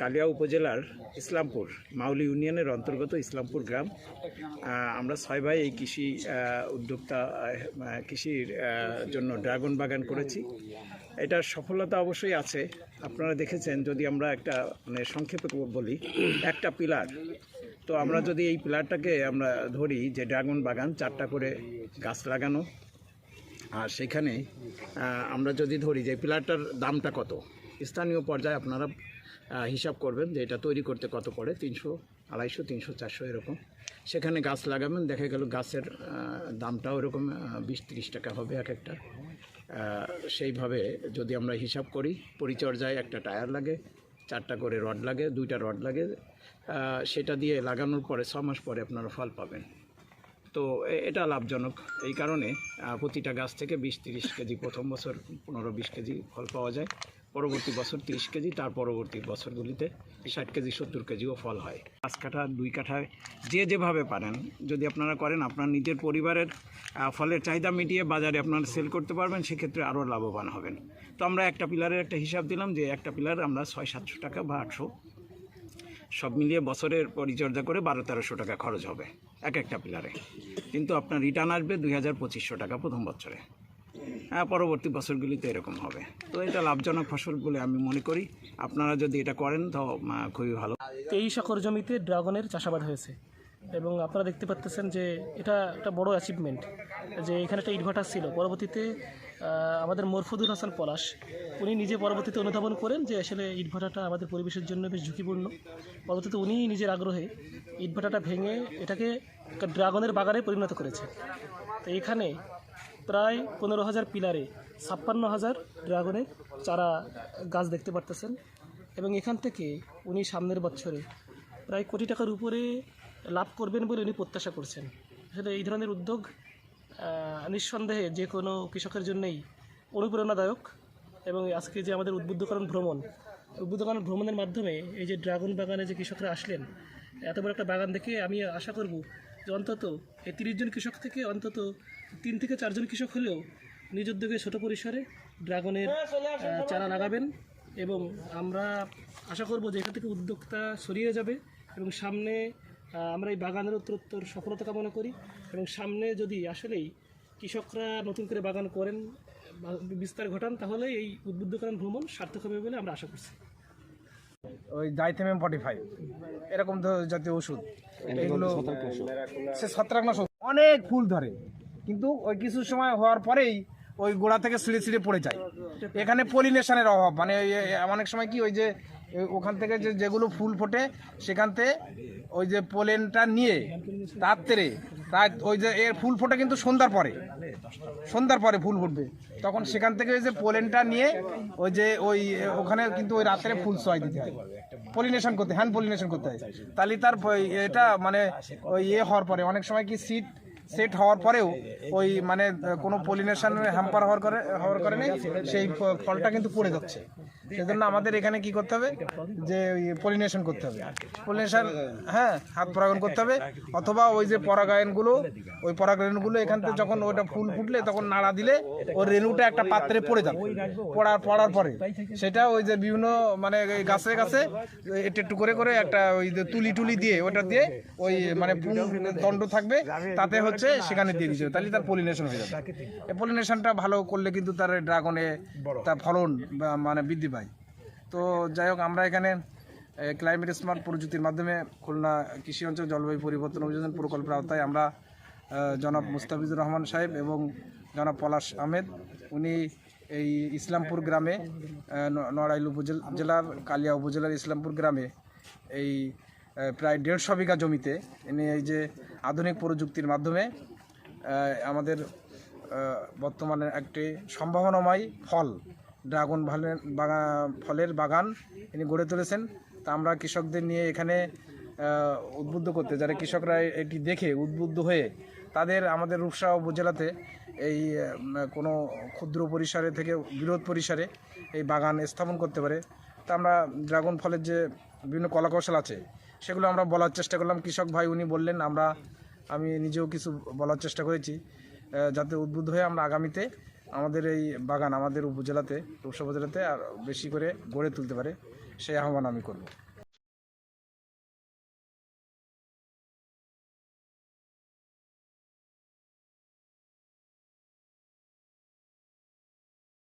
কালিয়া উপজেলার ইসলামপুর, মাউলি ইউনিয়নের অন্তর্গত ইসলামপুর গ্রাম। আমরা ছয় ভাই এই কৃষি উদ্যোক্তা কৃষির জন্য ড্রাগন বাগান করেছি। এটার সফলতা অবশ্যই আছে। আপনারা দেখেছেন, যদি আমরা একটা মানে সংক্ষেপে বলি, একটা পিলার। তো আমরা যদি এই পিলারটাকে আমরা ধরি যে ড্রাগন বাগান, চারটা করে গাছ লাগানো, আর সেখানে আমরা যদি ধরি যে পিলারটার দামটা কত, স্থানীয় পর্যায়ে আপনারা হিসাব করবেন যে এটা তৈরি করতে কত পড়ে? তিনশো, আড়াইশো, তিনশো, চারশো, এরকম। সেখানে গাছ লাগাবেন, দেখা গেল গাছের দামটাও এরকম বিশ, তিরিশ টাকা হবে এক একটা। সেইভাবে যদি আমরা হিসাব করি, পরিচর্যায় একটা টায়ার লাগে, চারটা করে রড লাগে, দুইটা রড লাগে সেটা দিয়ে লাগানোর পরে ছ মাস পরে আপনারা ফল পাবেন। তো এটা লাভজনক। এই কারণে প্রতিটা গাছ থেকে বিশ, তিরিশ কেজি প্রথম বছর পনেরো, বিশ কেজি ফল পাওয়া যায়। পরবর্তী বছর তিরিশ কেজি, তার পরবর্তী বছরগুলিতে ষাট কেজি, সত্তর কেজিও ফল হয়। পাঁচ কাঠা, দুই কাঠায় যে যেভাবে পারেন, যদি আপনারা করেন, আপনার নিজের পরিবারের ফলের চাহিদা মিটিয়ে বাজারে আপনারা সেল করতে পারবেন, সেক্ষেত্রে আরও লাভবান হবেন। তো আমরা একটা পিলারের একটা হিসাব দিলাম যে একটা পিলার আমরা ছয়, সাতশো টাকা বা আটশো, সব মিলিয়ে বছরের পরিচর্যা করে বারো, তেরোশো টাকা খরচ হবে, এক একটা পিলারে। কিন্তু আপনার রিটার্ন আসবে দুই হাজার পঁচিশশো টাকা প্রথম বছরে। হ্যাঁ পরবর্তী বছরগুলিতে এরকম হবে। তো এটা লাভজনক ফসল বলে আমি মনে করি। আপনারা যদি এটা করেন, তো খুবই ভালো। তেইশ একর জমিতে ড্রাগনের চাষাবাদ হয়েছে। এবং আপনারা দেখতে পাচ্তেছেন যে এটা একটা বড় অ্যাচিভমেন্ট যে এখানে একটা ইনভার্টার ছিল। পরবর্তীতে আমাদের মরফুদুল হাসান পলাশ, উনি নিজে পরবর্তীতে অনুধাবন করেন যে আসলে ইটভাটাটা আমাদের পরিবেশের জন্য বেশ ঝুঁকিপূর্ণ। পরবর্তীতে উনি নিজের আগ্রহে ইটভাটাটা ভেঙে এটাকে ড্রাগনের বাগানে পরিণত করেছে। তো এখানে প্রায় পনেরো হাজার পিলারে ছাপ্পান্ন হাজার ড্রাগনের চারা গাছ দেখতে পারতেছেন। এবং এখান থেকে উনি সামনের বছরে প্রায় কোটি টাকার উপরে লাভ করবেন বলে উনি প্রত্যাশা করছেন। আসলে এই ধরনের উদ্যোগ নিঃসন্দেহে যে কোনো কৃষকের জন্যই অনুপ্রেরণাদায়ক। এবং আজকে যে আমাদের উদ্বুদ্ধকরণ ভ্রমণ, উদ্বুদ্ধকরণ ভ্রমণের মাধ্যমে এই যে ড্রাগন বাগানে যে কৃষকরা আসলেন এত বড় একটা বাগান দেখে আমি আশা করব যে অন্তত এই তিরিশ জন কৃষক থেকে অন্তত তিন থেকে চারজন কৃষক হলেও নিজ উদ্যোগে ছোটো পরিসরে ড্রাগনের চারা লাগাবেন এবং আমরা আশা করব যে এখান থেকে উদ্যোক্তা ছড়িয়ে যাবে এবং সামনে আমরা এই বাগানের উত্তরোত্তর সফলতা কামনা করি এবং সামনে যদি আসলেই কৃষকরা নতুন করে বাগান করেন বিস্তার ঘটান তাহলে এই উদ্বুদ্ধকরণ ভ্রমণ সার্থক হবে বলে আমরা আশা করছি। ওই জাইথেমিয়াম ফর্টি ফাইভ এরকম জাতীয় ওষুধ। এগুলো সে ছত্রাকনাশক অনেক ফুল ধরে। কিন্তু ওই কিছু সময় হওয়ার পরেই ওই গোড়া থেকে ছিঁড়ে সিঁড়ে পড়ে যায়। এখানে পলিনেশনের অভাব। মানে অনেক সময় কি ওই যে ওখান থেকে যে যেগুলো ফুল ফোটে, সেখান থেকে ওই যে পোলেনটা নিয়ে রাত্রে রাত ওই যে এর ফুল ফোটে কিন্তু সন্ধ্যার পরে। সন্ধ্যার পরে ফুল ফুটবে। তখন সেখান থেকে ওই যে পোলেনটা নিয়ে ওই যে ওই, ওখানে কিন্তু ওই রাত্রে ফুল সয় দিতে হয়। পলিনেশন করতে, হ্যান্ড পলিনেশন করতে হয়। তাহলে তার এটা মানে ওই ইয়ে হওয়ার পরে, অনেক সময় কি সিট, সেট হওয়ার পরেও ওই মানে কোনো পলিনেশন হ্যাম্পার হওয়ার করে, হওয়ার কারণে সেই ফলটা কিন্তু পড়ে যাচ্ছে। সেজন্য আমাদের এখানে কি করতে হবে? যে ওই পলিনেশন করতে হবে। পলিনেশন হ্যাঁ হাত পরাগায়ন করতে হবে। অথবা ওই যে পরাগায়নগুলো, ওই পরাগায়নগুলো এখান থেকে যখন ওইটা ফুল ফুটলে তখন নাড়া দিলে ওই রেণুটা একটা পাত্রে পড়ে যাবে। পড়ার পড়ার পরে সেটা ওই যে বিভিন্ন মানে গাছে গাছে একটু একটু করে করে একটা ওই যে তুলি টুলি দিয়ে ওটা দিয়ে ওই মানে দণ্ড থাকবে, তাতে হচ্ছে সেখানে দিয়ে দিচ্ছে তাহলে তার পলিনেশন হয়ে যাবে। এই পলিনেশনটা ভালো করলে কিন্তু তার ড্রাগনে তার ফলন মানে বৃদ্ধি পায়। তো যাই হোক, আমরা এখানে ক্লাইমেট স্মার্ট প্রযুক্তির মাধ্যমে খুলনা কৃষি অঞ্চল জলবায়ু পরিবর্তন অভিযোজন প্রকল্পের আওতায় আমরা জনাব মুস্তাফিজুর রহমান সাহেব এবং জনাব পলাশ আহমেদ, উনি এই ইসলামপুর গ্রামে নড়াইল উপজেলা, জেলার কালিয়া উপজেলার ইসলামপুর গ্রামে এই প্রায় দেড়শো বিঘা জমিতে ইনি এই যে আধুনিক প্রযুক্তির মাধ্যমে আমাদের বর্তমানে একটি সম্ভাবনাময় ফল ড্রাগন ফলের ফলের বাগান ইনি গড়ে তুলেছেন। তা আমরা কৃষকদের নিয়ে এখানে উদ্বুদ্ধ করতে, যারা কৃষকরা এটি দেখে উদ্বুদ্ধ হয়ে তাদের আমাদের রূপসা উপজেলাতে এই কোনো ক্ষুদ্র পরিসরে থেকে বিরোধ পরিসরে এই বাগান স্থাপন করতে পারে। তা আমরা ড্রাগন ফলের যে বিভিন্ন কলাকৌশল আছে, সেগুলো আমরা বলার চেষ্টা করলাম। কৃষক ভাই উনি বললেন, আমরা, আমি নিজেও কিছু বলার চেষ্টা করেছি যাতে উদ্বুদ্ধ হয়ে আমরা আগামীতে আমাদের এই বাগান আমাদের উপজেলাতে রূপসা উপজেলাতে আর বেশি করে গড়ে তুলতে পারে, সেই আহ্বান আমি করব।